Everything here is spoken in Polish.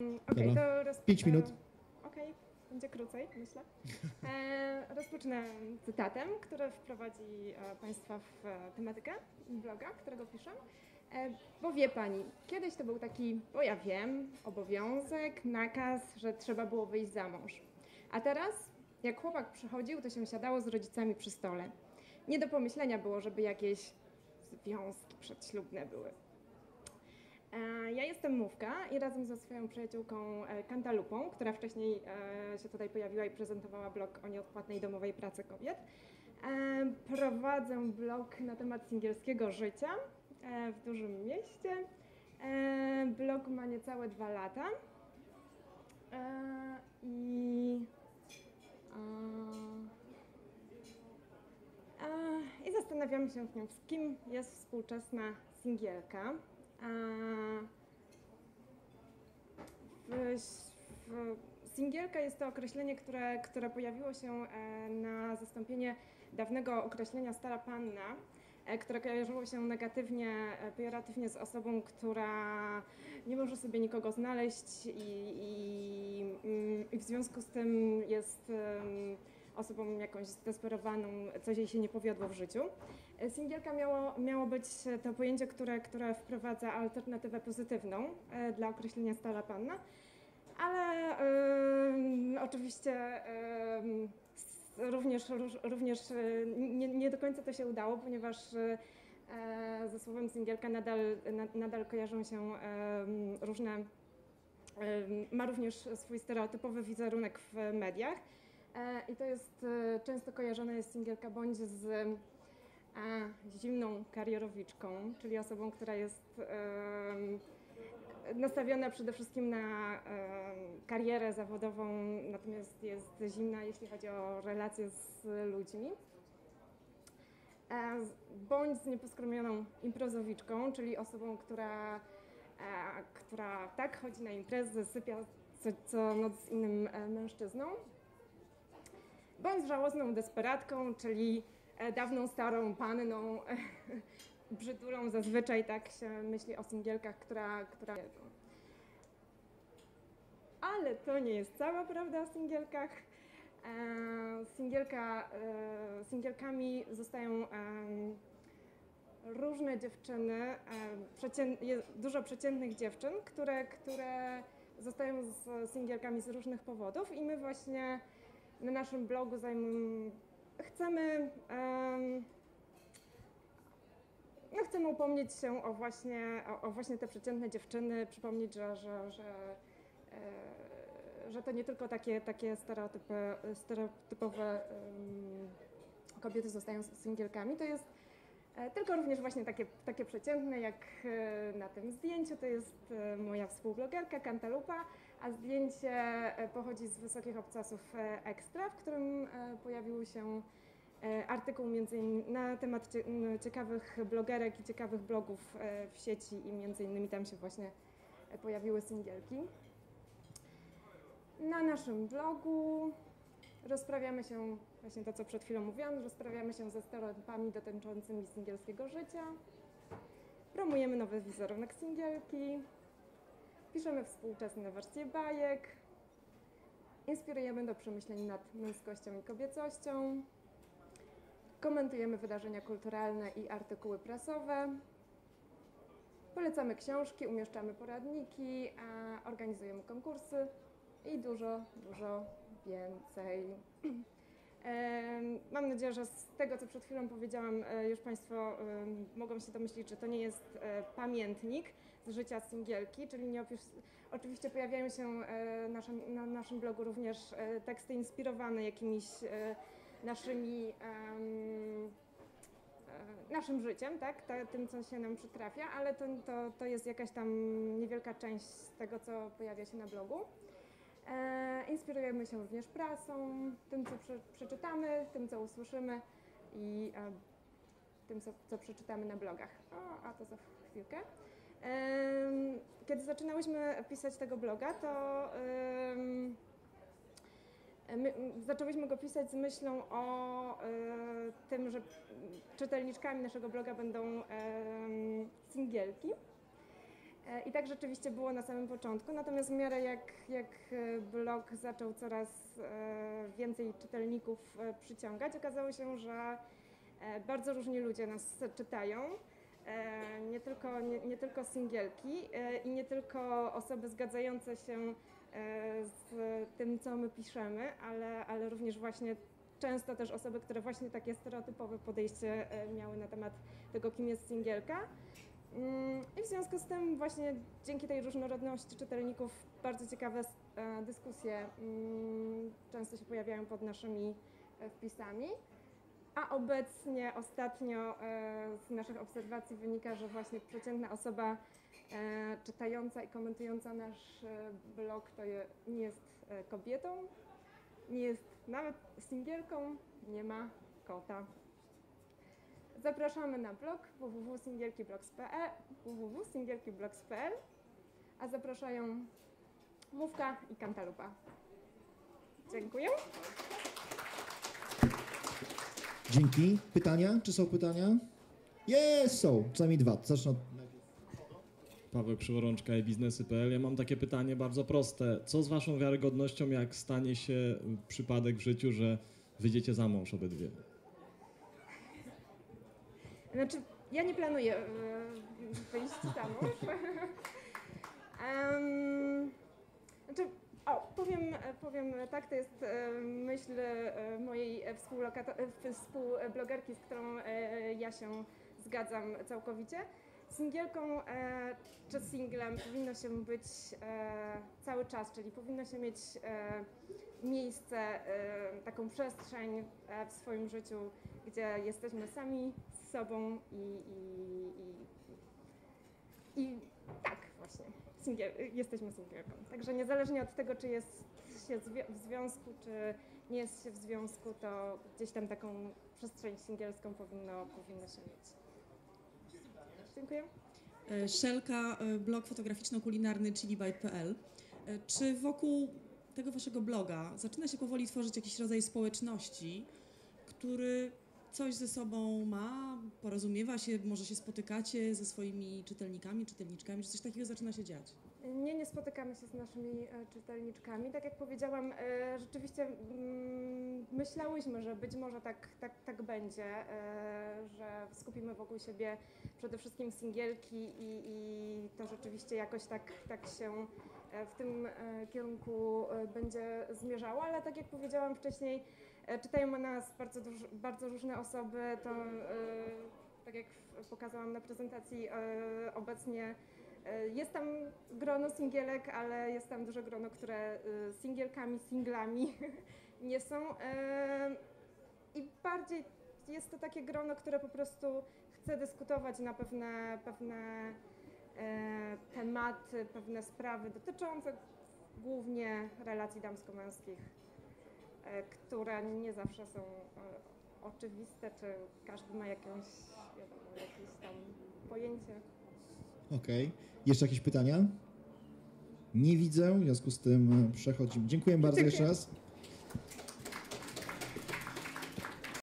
Okej, Dobra. to roz... Pięć minut. Okej, będzie krócej, myślę. E, rozpocznę cytatem, który wprowadzi e, Państwa w e, tematykę bloga, którego piszę. E, bo wie Pani, kiedyś to był taki, bo ja wiem, obowiązek, nakaz, że trzeba było wyjść za mąż. A teraz, jak chłopak przychodził, to się siadało z rodzicami przy stole. Nie do pomyślenia było, żeby jakieś związki przedślubne były. E, Ja jestem Mówka i razem ze swoją przyjaciółką e, Kantalupą, która wcześniej e, się tutaj pojawiła i prezentowała blog o nieodpłatnej domowej pracy kobiet, prowadzę blog na temat singielskiego życia w dużym mieście. Blog ma niecałe dwa lata i i zastanawiamy się w nim, z kim jest współczesna singielka. Singielka jest to określenie, które, które pojawiło się e, na zastąpienie dawnego określenia stara panna, e, które kojarzyło się negatywnie, e, pejoratywnie z osobą, która nie może sobie nikogo znaleźć i, i, mm, i w związku z tym jest em, osobą jakąś zdesperowaną, coś jej się nie powiodło w życiu. E, Singielka miało, miało być to pojęcie, które, które wprowadza alternatywę pozytywną e, dla określenia stara panna, ale oczywiście również, również e, nie, nie do końca to się udało, ponieważ e, e, ze słowem singielka nadal, na, nadal kojarzą się różne ma również swój stereotypowy wizerunek w mediach. E, I to jest e, często kojarzone jest singielka bądź z e, zimną karierowiczką, czyli osobą, która jest nastawiona przede wszystkim na karierę zawodową, natomiast jest zimna, jeśli chodzi o relacje z ludźmi. Bądź z nieposkromioną imprezowiczką, czyli osobą, która, która tak chodzi na imprezy, sypia co, co noc z innym mężczyzną. Bądź z żałosną desperatką, czyli e, dawną starą panną, brzydulą zazwyczaj tak się myśli o singielkach, która, która... Ale to nie jest cała prawda o singielkach. E, Singielka, e, singielkami zostają różne dziewczyny, dużo przeciętnych dziewczyn, które, które zostają z singielkami z różnych powodów i my właśnie na naszym blogu zajm- chcemy em, no chcemy upomnieć się o właśnie, o, o właśnie te przeciętne dziewczyny, przypomnieć, że, że, że, e, że to nie tylko takie, takie stereotypy, stereotypowe em, kobiety zostają singielkami, to jest tylko również właśnie takie, takie przeciętne, jak e, na tym zdjęciu, to jest e, moja współblogerka Kantalupa, a zdjęcie e, pochodzi z Wysokich Obcasów e, Ekstra, w którym e, pojawił się e, artykuł między innymi na temat ciekawych blogerek i ciekawych blogów e, w sieci i między innymi tam się właśnie e, pojawiły singielki. Na naszym blogu rozprawiamy się, właśnie to co przed chwilą mówiłam, rozprawiamy się ze stereotypami dotyczącymi singielskiego życia, promujemy nowy wizerunek singielki, piszemy współczesne wersje bajek, inspirujemy do przemyśleń nad męskością i kobiecością, komentujemy wydarzenia kulturalne i artykuły prasowe, polecamy książki, umieszczamy poradniki, organizujemy konkursy i dużo, dużo więcej. Mam nadzieję, że z tego, co przed chwilą powiedziałam, e, już Państwo mogą się domyślić, że to nie jest e, pamiętnik z życia singielki, czyli nie opis... oczywiście pojawiają się e, na naszym blogu również teksty inspirowane jakimiś naszymi naszym życiem, tak? Ta- tym, co się nam przytrafia, ale to, to, to jest jakaś tam niewielka część tego, co pojawia się na blogu. E, inspirujemy się również prasą, tym, co prze, przeczytamy, tym, co usłyszymy i e, tym, co, co przeczytamy na blogach. O, a to za chwilkę. Kiedy zaczynałyśmy pisać tego bloga, to My, zaczęłyśmy go pisać z myślą o e, tym, że czytelniczkami naszego bloga będą em, singielki. E, I tak rzeczywiście było na samym początku, natomiast w miarę jak, jak e, blog zaczął coraz e, więcej czytelników przyciągać, okazało się, że bardzo różni ludzie nas czytają. Nie tylko, nie, nie tylko singielki i nie tylko osoby zgadzające się z tym, co my piszemy, ale, ale również właśnie często też osoby, które właśnie takie stereotypowe podejście miały na temat tego, kim jest singielka. Mm, I w związku z tym właśnie dzięki tej różnorodności czytelników bardzo ciekawe e, dyskusje mm, często się pojawiają pod naszymi e, wpisami. A obecnie, ostatnio e, z naszych obserwacji wynika, że właśnie przeciętna osoba czytająca i komentująca nasz blog to nie jest kobietą, nie jest nawet singielką, nie ma kota. Zapraszamy na blog www.singielkiblogs.pl www.singielkiblogs.pl a zapraszają Mówka i Kantalupa. Dziękuję. Dzięki. Pytania? Czy są pytania? Jest, są. Przynajmniej dwa. Zacznę od... Paweł Przyworączka i biznesy.pl. Ja mam takie pytanie bardzo proste. Co z waszą wiarygodnością, jak stanie się przypadek w życiu, że wyjdziecie za mąż obydwie? Znaczy, ja nie planuję wyjść mąż. Em, znaczy, o, powiem, powiem tak, to jest e, myśl e, mojej e, współblogerki, z którą ja się zgadzam całkowicie. Singielką czy singlem powinno się być cały czas, czyli powinno się mieć miejsce, taką przestrzeń w swoim życiu, gdzie jesteśmy sami z sobą i, i, i, i tak właśnie, singiel, jesteśmy singielką. Także niezależnie od tego, czy jest się w związku, czy nie jest się w związku, to gdzieś tam taką przestrzeń singielską powinno, powinno się mieć. Dziękuję. E, Szelka, e, blog fotograficzno-kulinarny chilibite.pl. E, Czy wokół tego waszego bloga zaczyna się powoli tworzyć jakiś rodzaj społeczności, który coś ze sobą ma, porozumiewa się, może się spotykacie ze swoimi czytelnikami, czytelniczkami, czy coś takiego zaczyna się dziać? Nie, nie spotykamy się z naszymi e, czytelniczkami. Tak jak powiedziałam, e, rzeczywiście mm, myślałyśmy, że być może tak, tak, tak będzie, e, że skupimy wokół siebie przede wszystkim singielki i, i to rzeczywiście jakoś tak, tak się w tym e, kierunku e, będzie zmierzało, ale tak jak powiedziałam wcześniej, e, czytają o nas bardzo, duż, bardzo różne osoby. To, e, tak jak pokazałam na prezentacji, e, obecnie E, Jest tam grono singielek, ale jest tam duże grono, które e, singielkami, singlami nie są. E, I bardziej jest to takie grono, które po prostu chce dyskutować na pewne, pewne e, tematy, pewne sprawy dotyczące głównie relacji damsko-męskich, e, które nie zawsze są e, oczywiste, czy każdy ma jakąś, wiadomo, jakieś tam pojęcie. Okej. Jeszcze jakieś pytania? Nie widzę, w związku z tym e, przechodzimy. Dziękuję bardzo Dziękuję. jeszcze raz.